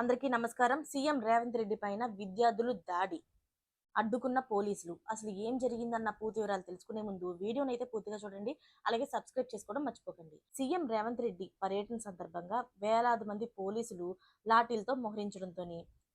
అందరికీ నమస్కారం. సీఎం రేవంత్ రెడ్డి పైన విద్యార్థులు దాడి అడ్డుకున్న పోలీసులు. అసలు ఏం జరిగిందన్న పూర్తి వివరాలు తెలుసుకునే ముందు వీడియోని అయితే పూర్తిగా చూడండి. అలాగే సబ్స్క్రైబ్ చేసుకోవడం మర్చిపోకండి. సీఎం రేవంత్ రెడ్డి పర్యటన సందర్భంగా వేలాది మంది పోలీసులు లాఠీలతో మోహరించడంతో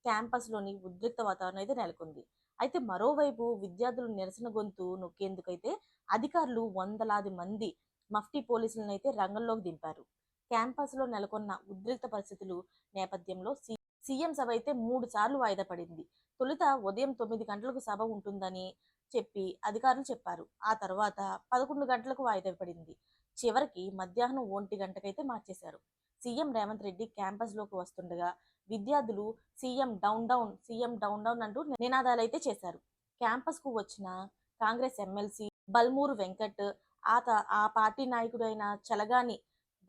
క్యాంపస్లోని ఉద్రిక్త వాతావరణం అయితే నెలకొంది. అయితే మరోవైపు విద్యార్థులు నిరసన గొంతు నొక్కేందుకైతే అధికారులు వందలాది మంది మఫ్టీ పోలీసులను అయితే రంగంలోకి దింపారు. క్యాంపస్లో నెలకొన్న ఉద్రిక్త పరిస్థితులు నేపథ్యంలో సి- సీఎం సభ అయితే మూడు సార్లు వాయిదా పడింది. తొలుత ఉదయం తొమ్మిది గంటలకు సభ ఉంటుందని చెప్పి అధికారులు చెప్పారు. ఆ తర్వాత పదకొండు గంటలకు వాయిదా పడింది. చివరికి మధ్యాహ్నం ఒంటి గంటకైతే మార్చేశారు. సీఎం రేవంత్ రెడ్డి క్యాంపస్లోకి వస్తుండగా విద్యార్థులు CM down down CM down down అంటూ నినాదాలు అయితే చేశారు. క్యాంపస్కు వచ్చిన కాంగ్రెస్ ఎమ్మెల్సీ బల్మూరు వెంకట్ ఆ ఆ పార్టీ నాయకుడైన చలగాని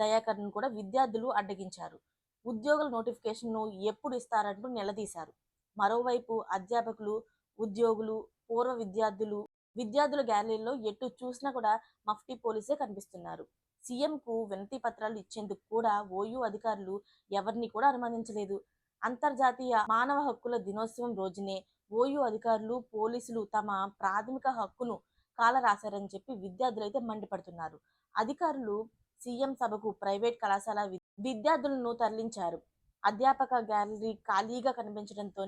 దయాకర్ను కూడా విద్యార్థులు అడ్డగించారు. ఉద్యోగుల నోటిఫికేషన్ను ఎప్పుడు ఇస్తారంటూ నిలదీశారు. మరోవైపు అధ్యాపకులు ఉద్యోగులు పూర్వ విద్యార్థులు విద్యార్థుల గ్యాలరీలో ఎటు చూసినా కూడా మఫ్టీ పోలీసే కనిపిస్తున్నారు. సీఎంకు వినతి పత్రాలు ఇచ్చేందుకు కూడా ఓయూ అధికారులు ఎవరిని కూడా అనుమతించలేదు. అంతర్జాతీయ మానవ హక్కుల దినోత్సవం రోజునే ఓయూ అధికారులు పోలీసులు తమ ప్రాథమిక హక్కును కాలరాశారని చెప్పి విద్యార్థులు అయితే మండిపడుతున్నారు. అధికారులు సీఎం సభకు ప్రైవేట్ కళాశాల వి- విద్యార్థులను తరలించారు. అధ్యాపక గ్యాలరీ ఖాళీగా కనిపించడంతో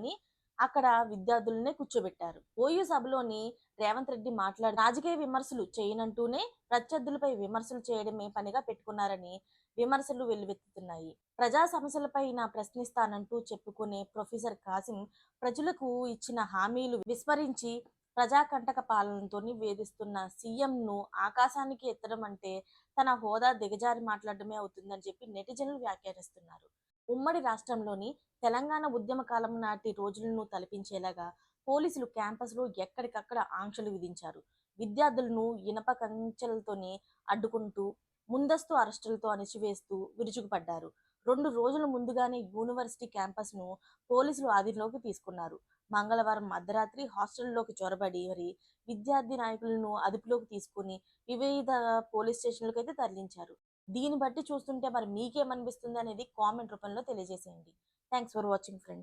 అక్కడ విద్యార్థులనే కూర్చోబెట్టారు. ఓయూ సభలోని రేవంత్ రెడ్డి మాట్లాడి రాజకీయ విమర్శలు చేయనంటూనే ప్రత్యర్థులపై విమర్శలు చేయడమే పనిగా పెట్టుకున్నారని విమర్శలు వెల్లువెత్తుతున్నాయి. ప్రజా సమస్యలపైన ప్రశ్నిస్తానంటూ చెప్పుకునే ప్రొఫెసర్ కాసిం ప్రజలకు ఇచ్చిన హామీలు విస్మరించి ప్రజాకంటక పాలనతో వేధిస్తున్న సీఎంను ఆకాశానికి ఎత్తడం అంటే తన హోదా దిగజారి మాట్లాడడమే అవుతుందని చెప్పి నెటిజన్లు వ్యాఖ్యానిస్తున్నారు. ఉమ్మడి రాష్ట్రంలోని తెలంగాణ ఉద్యమ కాలం నాటి రోజులను తలపించేలాగా పోలీసులు క్యాంపస్లో ఎక్కడికక్కడ ఆంక్షలు విధించారు. విద్యార్థులను ఇనప కంచెలతోనే అడ్డుకుంటూ ముందస్తు అరెస్టులతో అణిచివేస్తూ విరుచుకుపడ్డారు. రెండు రోజుల ముందుగానే యూనివర్సిటీ క్యాంపస్ను పోలీసులు ఆధీనంలోకి తీసుకున్నారు. మంగళవారం అర్ధరాత్రి హాస్టల్లోకి చొరబడి మరి విద్యార్థి నాయకులను అదుపులోకి తీసుకుని వివిధ పోలీస్ స్టేషన్లకు అయితే తరలించారు. దీన్ని బట్టి చూస్తుంటే మరి మీకేమనిపిస్తుంది అనేది కామెంట్ రూపంలో తెలియజేసేయండి. Thanks for watching friends.